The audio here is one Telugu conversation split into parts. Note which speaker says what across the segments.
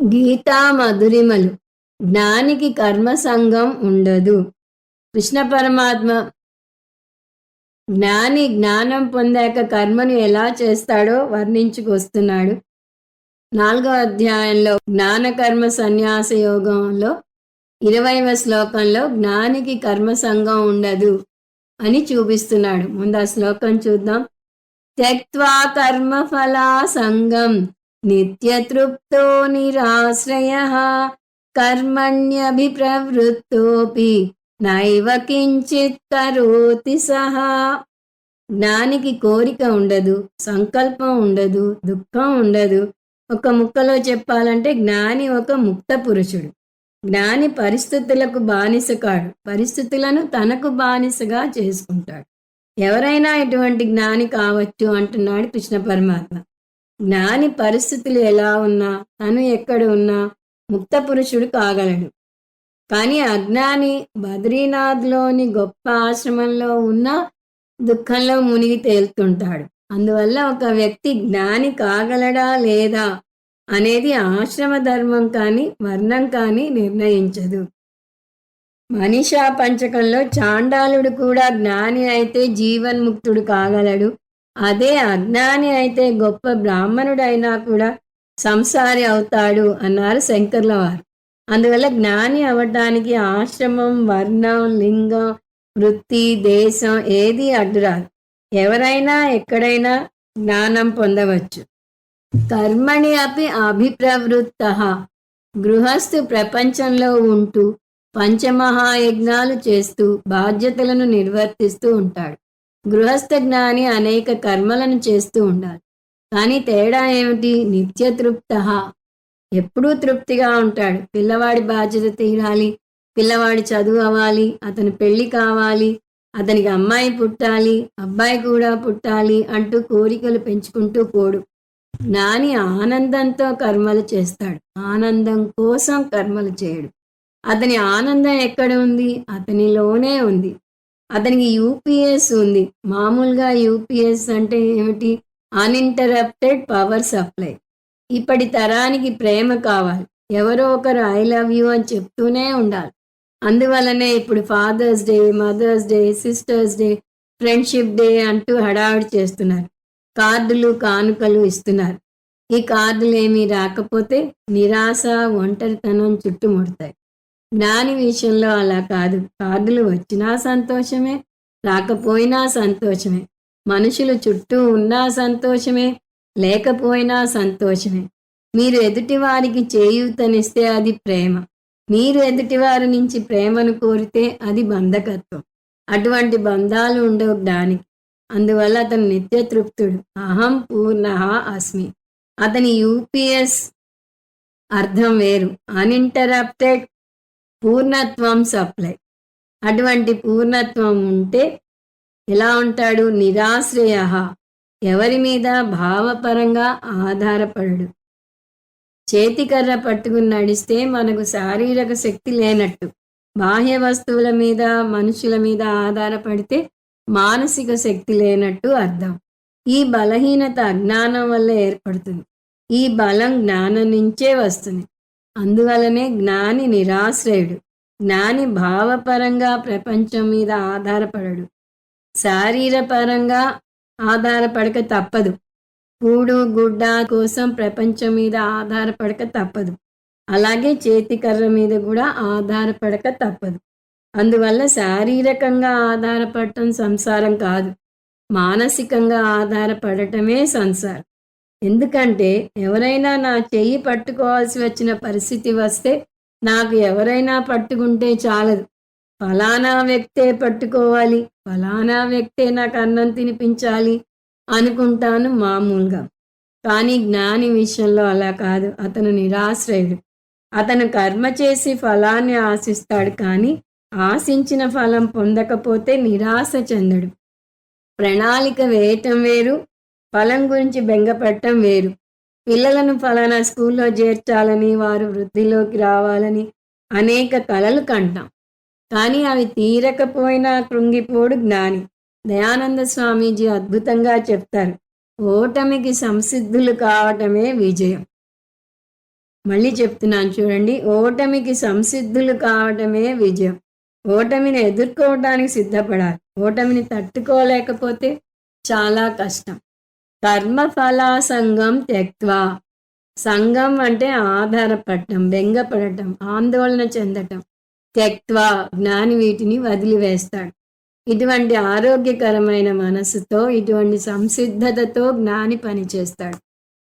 Speaker 1: గీతా మధురిమలు జ్ఞానికి కర్మ సంఘం ఉండదు. కృష్ణ పరమాత్మ జ్ఞాని జ్ఞానం పొందాక కర్మను ఎలా చేస్తాడో వర్ణించుకొస్తున్నాడు. నాలుగో అధ్యాయంలో జ్ఞానకర్మ సన్యాస యోగంలో ఇరవైవ శ్లోకంలో జ్ఞానికి కర్మ సంఘం ఉండదు అని చూపిస్తున్నాడు. ముందు ఆ శ్లోకం చూద్దాం. త్యక్వా కర్మ ఫలా సంగం నిత్యతృప్తో నిరాశ్రయ కర్మణ్యభిప్రవృత్తోపి నైవ కించిత్ కరోతి సహా జ్ఞానికి కోరిక ఉండదు సంకల్పం ఉండదు దుఃఖం ఉండదు. ఒక ముక్కలో చెప్పాలంటే జ్ఞాని ఒక ముక్త పురుషుడు. జ్ఞాని పరిస్థితులకు బానిస కాడు పరిస్థితులను తనకు బానిసగా చేసుకుంటాడు. ఎవరైనా ఇటువంటి జ్ఞాని కావచ్చు అంటున్నాడు కృష్ణ పరమాత్మ. జ్ఞాని పరిస్థితులు ఎలా ఉన్నా తను ఎక్కడ ఉన్నా ముక్త పురుషుడు కాగలడు. కానీ అజ్ఞాని బద్రీనాథ్లోని గొప్ప ఆశ్రమంలో ఉన్న దుఃఖంలో మునిగి తేలుతుంటాడు. అందువల్ల ఒక వ్యక్తి జ్ఞాని కాగలడా లేదా అనేది ఆశ్రమ ధర్మం కానీ వర్ణం కానీ నిర్ణయించదు. మనిషా పంచకంలో చాండాలుడు కూడా జ్ఞాని అయితే జీవన్ముక్తుడు కాగలడు. అదే అజ్ఞాని అయితే గొప్ప బ్రాహ్మణుడైనా కూడా సంసారి అవుతాడు అన్నారు శంకర్ల వారు. అందువల్ల జ్ఞాని అవ్వటానికి ఆశ్రమం వర్ణం లింగం వృత్తి దేశం ఏది అడ్డురాదు ఎవరైనా ఎక్కడైనా జ్ఞానం పొందవచ్చు. కర్మణి అపి అభిప్రవృత్త. గృహస్థు ప్రపంచంలో ఉంటూ పంచమహాయజ్ఞాలు చేస్తూ బాధ్యతలను నిర్వర్తిస్తూ ఉంటాడు. గృహస్థ జ్ఞాని అనేక కర్మలను చేస్తూ ఉండాలి. కానీ తేడా ఏమిటి? నిత్య తృప్త. ఎప్పుడూ తృప్తిగా ఉంటాడు. పిల్లవాడి బాధ్యత తీరాలి. పిల్లవాడి చదువు అవ్వాలి. అతని పెళ్ళి కావాలి. అతనికి అమ్మాయి పుట్టాలి. అబ్బాయి కూడా పుట్టాలి అంటూ కోరికలు పెంచుకుంటూ పోడు. నాని ఆనందంతో కర్మలు చేస్తాడు. ఆనందం కోసం కర్మలు చేయడు. అతని ఆనందం ఎక్కడ ఉంది? అతనిలోనే ఉంది. అతనికి యూపీఎస్ ఉంది. మామూలుగా యూపీఎస్ అంటే ఏమిటి? అన్ఇంటరప్టెడ్ పవర్ సప్లై ఇప్పటి తరానికి ప్రేమ కావాలి. ఎవరో ఒకరు ఐ లవ్ యూ అని చెప్తూనే ఉండాలి. అందువలనే ఇప్పుడు father's day mother's day sister's day friendship day అంటూ హడావిడి చేస్తున్నారు. కార్డులు కానుకలు ఇస్తున్నారు. ఈ కార్డులు ఏమీ రాకపోతే నిరాశ ఒంటరితనం చుట్టుముడతాయి. జ్ఞాని విషయంలో అలా కాదు. కార్డులు వచ్చినా సంతోషమే రాకపోయినా సంతోషమే. మనుషులు చుట్టూ ఉన్నా సంతోషమే లేకపోయినా సంతోషమే. మీరు ఎదుటి వారికి చేయూతనిస్తే అది ప్రేమ. మీరు ఎదుటివారి నుంచి ప్రేమను కోరితే అది బంధకత్వం. అటువంటి బంధాలు ఉండవు జ్ఞానికి. అందువల్ల అతను నిత్య తృప్తుడు అహం పూర్ణ అస్మి. అతని యూపీఎస్ అర్థం వేరు. అన్ఇంటరప్టెడ్ పూర్ణత్వం సప్లై. అటువంటి పూర్ణత్వం ఉంటే ఎలా ఉంటాడు? నిరాశ్రయ. ఎవరి మీద? భావపరంగా ఆధారపడడు. చేతికర్ర పట్టుకుని నడిస్తే మనకు శారీరక శక్తి లేనట్టు. బాహ్య వస్తువుల మీద మనుషుల మీద ఆధారపడితే మానసిక శక్తి లేనట్టు అర్థం. ఈ బలహీనత అజ్ఞానం వల్ల ఏర్పడుతుంది. ఈ బలం జ్ఞానం నుంచే వస్తుంది. అందువలనే జ్ఞాని నిరాశ్రయుడు. జ్ఞాని భావపరంగా ప్రపంచం మీద ఆధారపడడు. శారీరపరంగా ఆధారపడక తప్పదు. కూడు గుడ్డ కోసం ప్రపంచం మీద ఆధారపడక తప్పదు. అలాగే చేతికర్ర మీద కూడా ఆధారపడక తప్పదు. అందువల్ల శారీరకంగా ఆధారపడటం సంసారం కాదు. మానసికంగా ఆధారపడటమే సంసారం. ఎందుకంటే ఎవరైనా నా చెయ్యి పట్టుకోవాల్సి వచ్చిన పరిస్థితి వస్తే నాకు ఎవరైనా పట్టుకుంటే చాలదు. ఫలానా వ్యక్తే పట్టుకోవాలి ఫలానా వ్యక్తే నాకు అన్నం తినిపించాలి అనుకుంటాను మామూలుగా. కానీ జ్ఞాని విషయంలో అలా కాదు. అతను నిరాశ్రయుడు. అతను కర్మ చేసి ఫలాన్ని ఆశిస్తాడు కానీ ఆశించిన ఫలం పొందకపోతే నిరాశ చెందడు. ప్రణాళిక వేయటం వేరు ఫలం గురించి బెంగపెట్టడం వేరు. పిల్లలను ఫలానా స్కూల్లో చేర్చాలని వారు వృద్ధిలోకి రావాలని అనేక కలలు కంటాం. కానీ అవి తీరకపోయినా కృంగిపోడు జ్ఞాని. దయానంద స్వామీజీ అద్భుతంగా చెప్తారు ఓటమికి సంసిద్ధులు కావటమే విజయం. మళ్ళీ చెప్తున్నాను చూడండి ఓటమికి సంసిద్ధులు కావటమే విజయం. ఓటమిని ఎదుర్కోవడానికి సిద్ధపడాలి. ఓటమిని తట్టుకోలేకపోతే చాలా కష్టం. కర్మఫలాసంగం త్యక్వా సంఘం అంటే ఆధారపడటం బెంగపడటం ఆందోళన చెందటం. త్యక్వా జ్ఞాని వీటిని వదిలివేస్తాడు. ఇటువంటి ఆరోగ్యకరమైన మనసుతో ఇటువంటి సంసిద్ధతతో జ్ఞాని పనిచేస్తాడు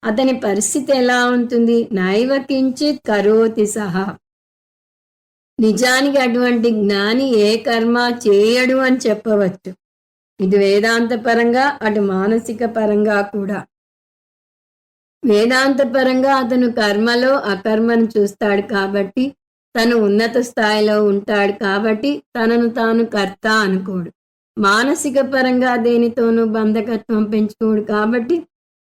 Speaker 1: అతని పరిస్థితి ఎలా ఉంటుంది? నైవ కించిత్ కరోతి సహా. నిజానికి అటువంటి జ్ఞాని ఏ కర్మ చేయడు అని చెప్పవచ్చు. ఇది వేదాంత పరంగా అటు మానసిక పరంగా కూడా. వేదాంత పరంగా అతను కర్మలో అకర్మను చూస్తాడు కాబట్టి తను ఉన్నత స్థాయిలో ఉంటాడు కాబట్టి తనను తాను కర్త అనుకోడు. మానసిక పరంగా దేనితోనూ బంధకత్వం పెంచుకోడు కాబట్టి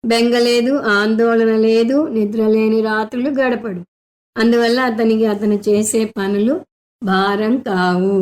Speaker 1: బెంగ లేదు ఆందోళన లేదు నిద్ర లేని రాత్రులు గడపడు. అందువల్ల అతనికి అతను చేసే పనులు భారం కావు.